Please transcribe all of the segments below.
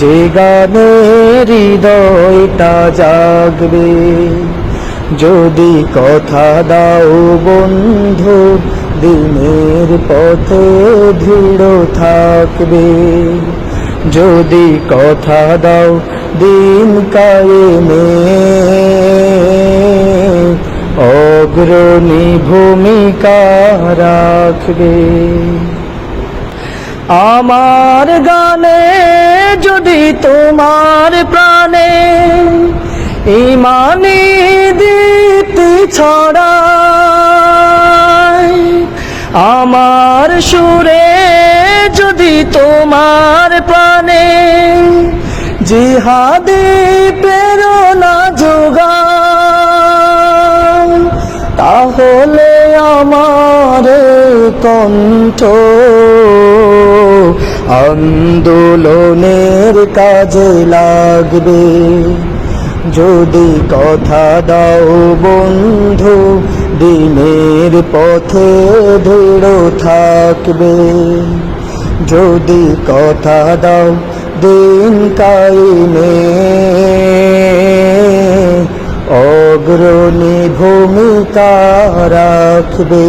যে গানে হৃদয়টা জাগবে, যদি কথা দাও বন্ধু, দিনের পথে দৃঢ় থাকবে। যদি কথা দাও দিন কায়েমে, অগ্রণী ভূমিকা রাখবে। আমার গানে যদি তোমার প্রাণে ইমানি দীপ্তি ছড়ায়, আমার সুরে যদি তোমার প্রাণে জিহাদি প্রেরণা যোগায়, তাহলে আমার কণ্ঠ আন্দোলনের কাজে লাগবে। যদি কথা দাও বন্ধু, দিনের পথে দৃঢ় থাকবে। যদি কথা দাও দিন কাইমে অগ্রণী ভূমিকা রাখবে।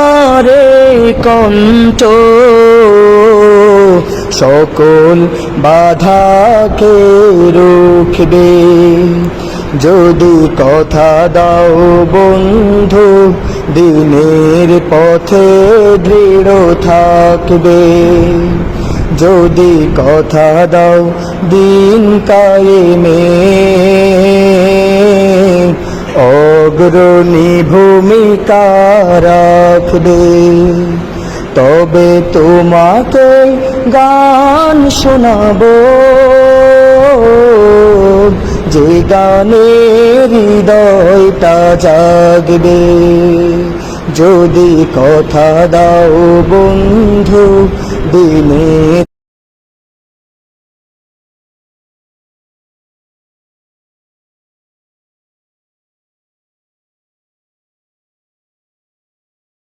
কণ্ঠ সকল বাধাকে রুখবে। যদি কথা দাও বন্ধু, দিনের পথে দৃঢ় থাকবে। যদি কথা দাও দিন কায়েমে অগ্রণী ভূমিকা রাখবে তবে তোমাকে গান শোনাবো। যে গানে হৃদয়টা জাগবে। যদি কথা দাও বন্ধু দিনের